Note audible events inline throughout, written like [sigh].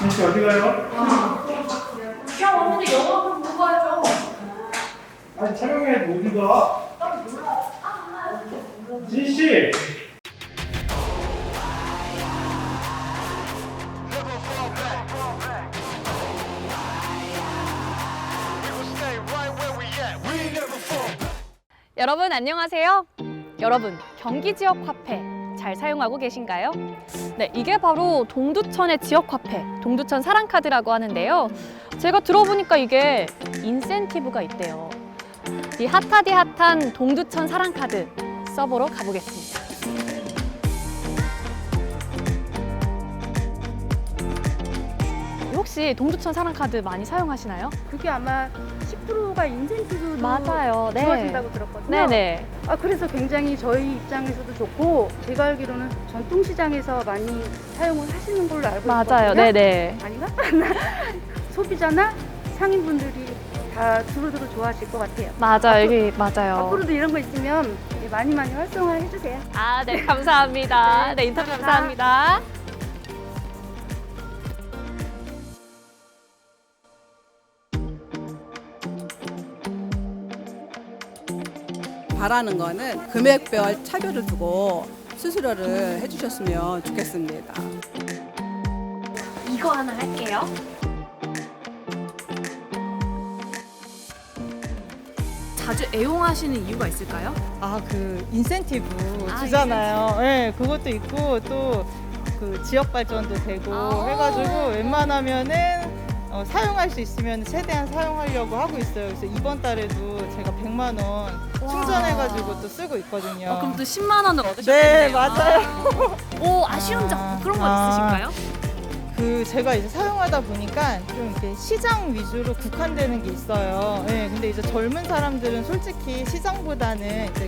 진씨 어디 가요? 왔는데 영화 한번 보고 가야죠. 아니 촬영해 어디 가? 진 씨! 여러분 안녕하세요. 여러분 경기 지역 화폐 잘 사용하고 계신가요? 네, 이게 바로 동두천의 지역 화폐, 동두천 사랑카드라고 하는데요. 제가 들어보니까 이게 인센티브가 있대요. 이 핫하디 핫한 동두천 사랑카드 써보러 가보겠습니다. 혹시 동두천 사랑카드 많이 사용하시나요? 그게 아마 10%가 인센티브로 맞아요. 네. 주어진다고 들었거든요. 네네. 아, 그래서 굉장히 저희 입장에서도 좋고 제가 알기로는 전통시장에서 많이 사용을 하시는 걸로 알고 맞아요. 있거든요. 네네. 아닌가? [laughs] 소비자나 상인분들이 다 두루두루 좋아하실 것 같아요. 맞아요. 이게 맞아요. 앞으로도 이런 거 있으면 예, 많이 많이 활성화해 주세요. 아, 네, 감사합니다. [laughs] 네, 인터뷰 감사합니다. 바라는 거는 금액별 차별을 두고 수수료를 해주셨으면 좋겠습니다. 이거 하나 할게요. 자주 애용하시는 이유가 있을까요? 아, 그 인센티브 아, 주잖아요. 네, 그것도 있고 또 그 지역 발전도 되고 아. 해가지고 웬만하면은 어, 사용할 수 있으면 최대한 사용하려고 하고 있어요. 그래서 이번 달에도 제가 100만 원 충전해가지고 또 쓰고 있거든요. 어, 그럼 또 10만 원을 얻으셨겠네요. 네, 맞아요. 오, 아쉬운 점 아, 그런 거 아. 있으신가요? 그 제가 이제 사용하다 보니까 좀 이렇게 시장 위주로 국한되는 게 있어요. 예, 근데 이제 젊은 사람들은 솔직히 시장보다는 이제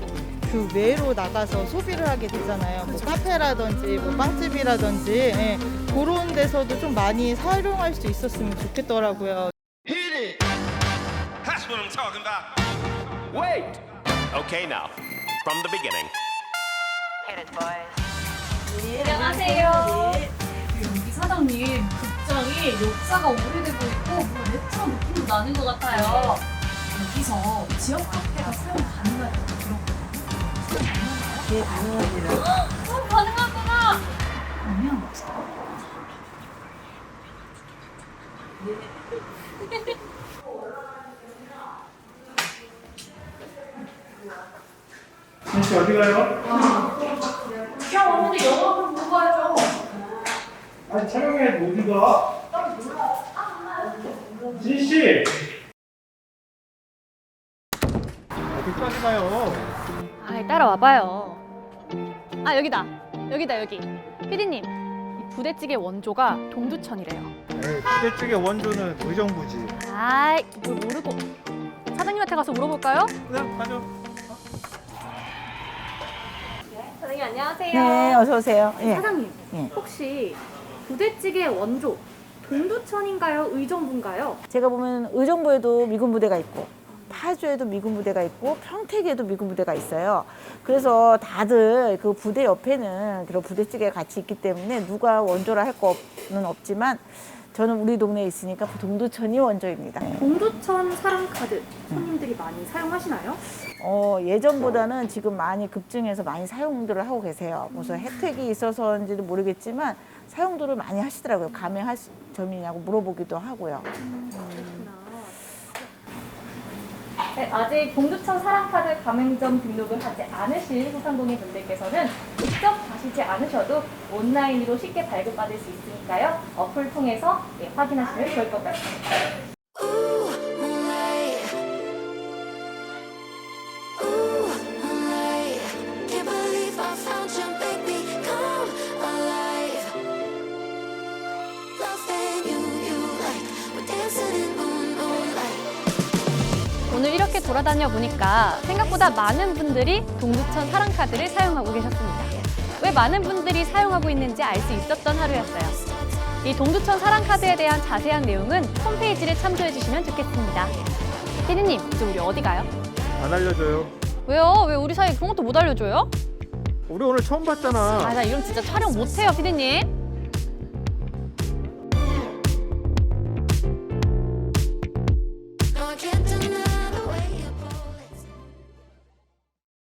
그 외로 나가서 소비를 하게 되잖아요. 뭐 카페라든지 뭐 빵집이라든지 예, 그런 데서도 좀 많이 사용할 수 있었으면 좋겠더라고요. Hit it. That's what I'm talking about. Wait. Okay, now, from the beginning. 안녕하세요. 여기 사장님 극장이 역사가 오래되고 있고 뭔가 레트로 느낌도 나는 것 같아요. 여기서 지역 카페가 사용 가능하다고 들었거든요. 예, 가능합니다. 어, 가능하구나. 그러면 진씨 어디 가요? 그냥 왔는데 영화 한번 보고 가야죠. 아니 촬영해 어디 가? 진씨! 어디까지 가요? 아, 따라와봐요. 아, 여기다. 여기다, 여기. 피디님, 이 부대찌개 원조가 동두천이래요. 에이 부대찌개 원조는 의정부지 아이, 뭘 모르고. 사장님한테 가서 물어볼까요? 그냥 가죠 사장님, 안녕하세요. 네, 어서 오세요. 예. 사장님, 예. 혹시 부대찌개 원조 동두천인가요? 의정부인가요? 제가 보면 의정부에도 미군 부대가 있고 파주에도 미군 부대가 있고 평택에도 미군 부대가 있어요. 그래서 다들 그 부대 옆에는 그런 부대찌개가 같이 있기 때문에 누가 원조라 할 거는 없지만 저는 우리 동네에 있으니까 동두천이 원조입니다. 동두천 사랑카드 손님들이 많이 사용하시나요? 어, 예전보다는 지금 많이 급증해서 많이 사용들을 하고 계세요. 무슨 혜택이 있어서인지도 모르겠지만 사용도를 많이 하시더라고요. 수- 점이냐고 물어보기도 하고요. 네, 아직 동두천 사랑카드 가맹점 등록을 하지 않으신 소상공인 분들께서는 가시지 않으셔도 온라인으로 쉽게 발급받을 수 있으니까요. 어플 통해서 예, 확인하시면 좋을 것 같습니다. 오늘 이렇게 돌아다녀 보니까 생각보다 많은 분들이 동두천 사랑카드를 사용하고 계셨습니다. 왜 많은 분들이 사용하고 있는지 알 수 있었던 하루였어요. 이 동두천 사랑카드에 대한 자세한 내용은 홈페이지를 참조해 주시면 좋겠습니다. 피디님, 이제 우리 어디 가요? 안 알려줘요 왜요? 왜 우리 사이 그런 것도 못 알려줘요? 우리 오늘 처음 봤잖아 아, 나 이런 진짜 촬영 못해요, 피디님.